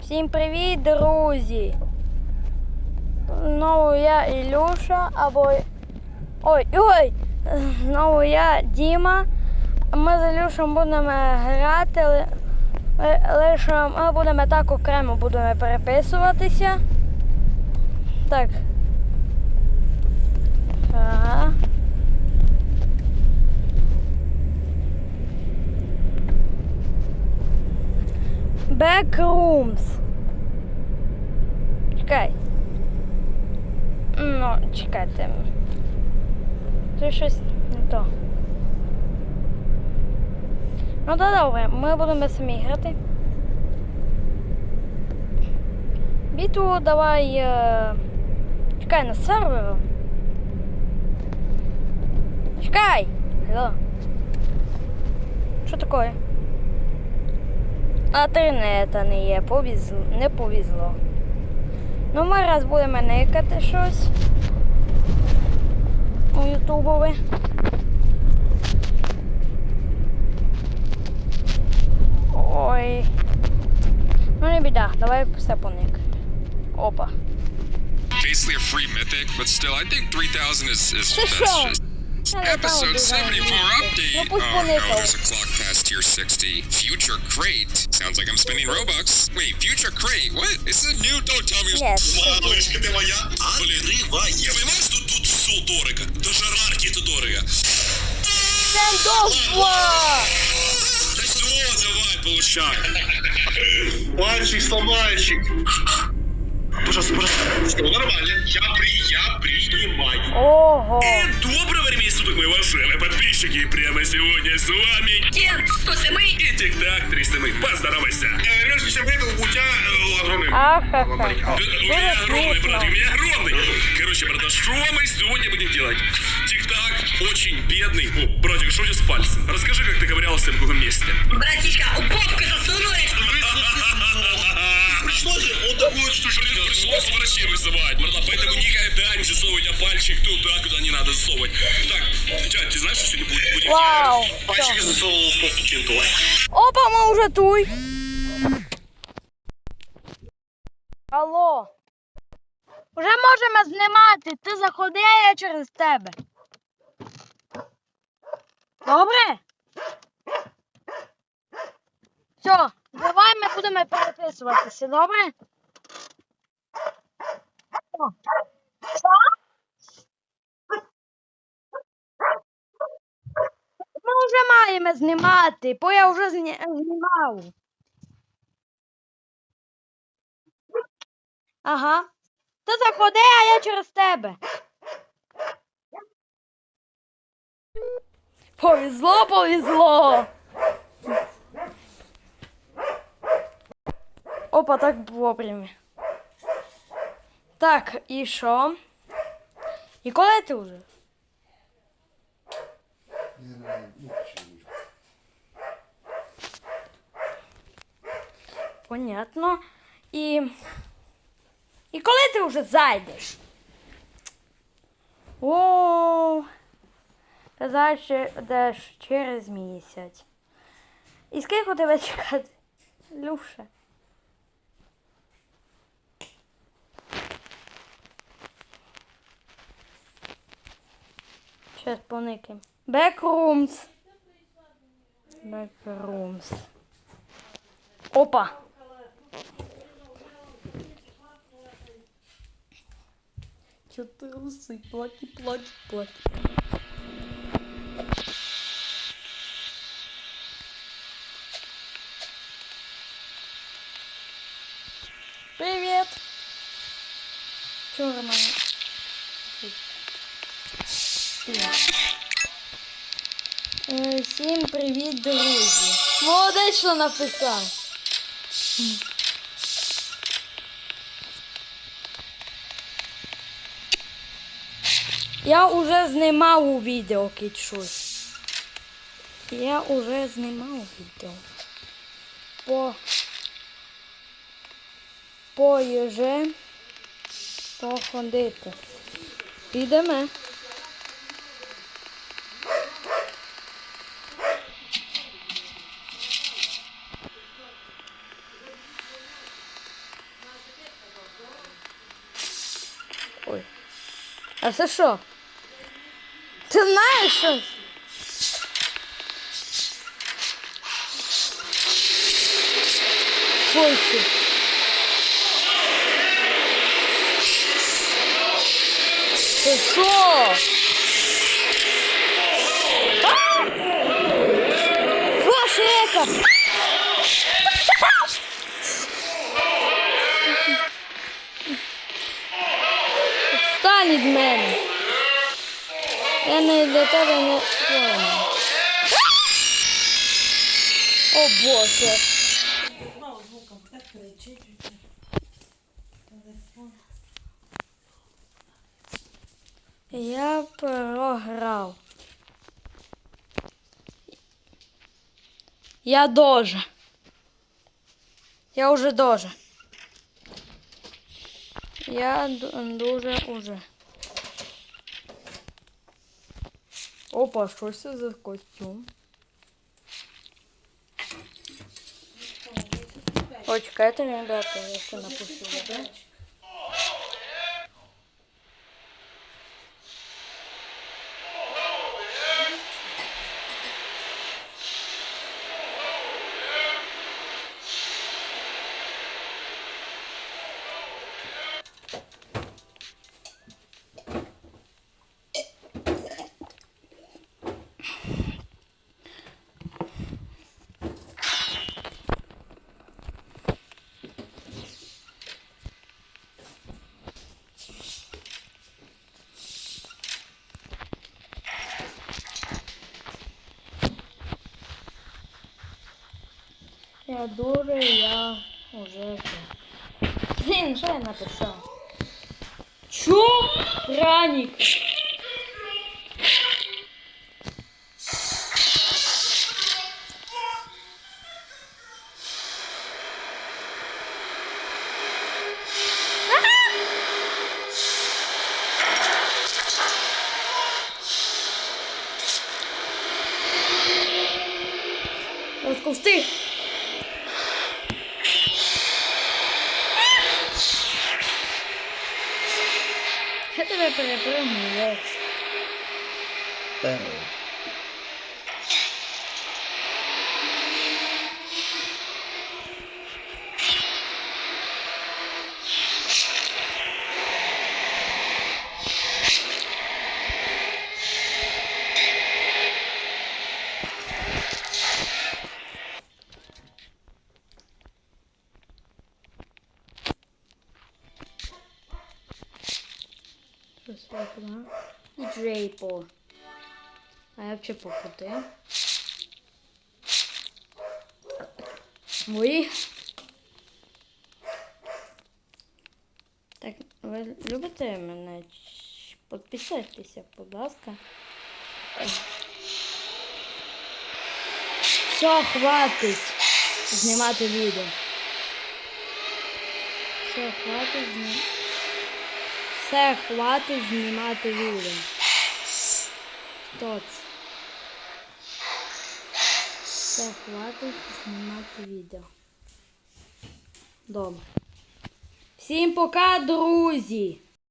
Всім привіт, друзі! Знову я Ілюша або. Ой, ой! Знову я Діма. Ми з Ілюшем будемо грати, ли- ли- лише ми будемо так окремо будемо переписуватися. Так. Backrooms. Чекай. Ну, чекайте. Це щось не то. Ну то добре, ми будемо самі грати. Бітву давай. Е... Чекай на серверу. Чекай! Алло. Що таке? А тринета не є, повезло, не повезло. Ну, ми раз будемо никати щось у ютубові. Ой. Ну не біда, давай все поник. Опа. basically a free mythic, but still, I think 3000 is, is Це that's що? just. Я не Episode знаю, 74 дуже. update. Ну Oh пусть no, поникав. there's a clock past tier 60. Future crate. Sounds like I'm spending Robux. Wait, future crate? What? This is new. Don't tell me. Yes. Малышка ты моя, а? Поливая. Понимаешь, тут, тут все дорого. Даже рарки это дорого. Сендовство! Да все, давай, получай. Мальчик, сломальчик. Пожалуйста, пожалуйста. Все нормально. Я при, я принимаю. Ого! Доброго времени суток, мои уважаемые подписчики. Прямо сегодня с вами Кент 107 и Тик-Так 307. Поздоровайся. Прежде чем это, у тебя э, огромный... Ахаха. У меня Было огромный, смешно. брат, у меня огромный. Короче, брат, что мы сегодня будем делать? Тик-так очень бедный. О, братик, что у тебя с пальцем? Расскажи, как ты ковырялся в другом месте. Братишка, у попку засунулась. Пришлось, он такой, что Пришлось врачей вызывать, братан, поэтому никогда не засовывайте пальчик туда, куда не надо засовывать. Так, дядь, ты знаешь, что сегодня будет? будем Вау! делать? Пальчики засовывал в попу кенту. Опа, ми вже тут. Алло. Уже можемо знімати. Ти заходи, а я через тебе. Добре? Все, давай ми будемо переписуватися, добре? Що? Ми вже маємо знімати, бо я вже зні... знімав. Ага. Ти заходи, а я через тебе. Повезло, повезло. Опа, так вовремя. Так, і що? І коли ти вже? Понятно. І. І коли ти вже зайдеш? О, ти зайдеш через місяць. І скільки тебе чекати? Люша. Сейчас поникаємо. Backrooms. Backrooms. Опа. Чё ты русы? Плаки, плаки, плаки. Привет. Е, Всім привіт, друзі. Молодець, що написав. Я уже знімав у відео кіт щось. Я уже знімав відео. По по Tofan dete. Ideme. Ой. А це що? Ти знаєш щось? Фойсик. Це що? А! Флешека! Відстань від мене. Я не для. О Боже. Я програв. Я дуже. Я уже дуже. Я ду- дуже уже. Опа, що це за костюм? Ой, чекайте, ребята, я ще напишу. да? Я дуже, я уже. Блін, що я написав? Чо? Раник. От кусти. Я тебе перепрыгну, Щось виконав. І Джейпо. А я взагалі попути. Ой. Так, ви любите мене? Підписуйтеся, будь ласка. Все, хватить знімати відео. Все, хватить знімати. Все, хватить знімати відео. Це? Все, хватить знімати відео. Добре. Всім пока, друзі!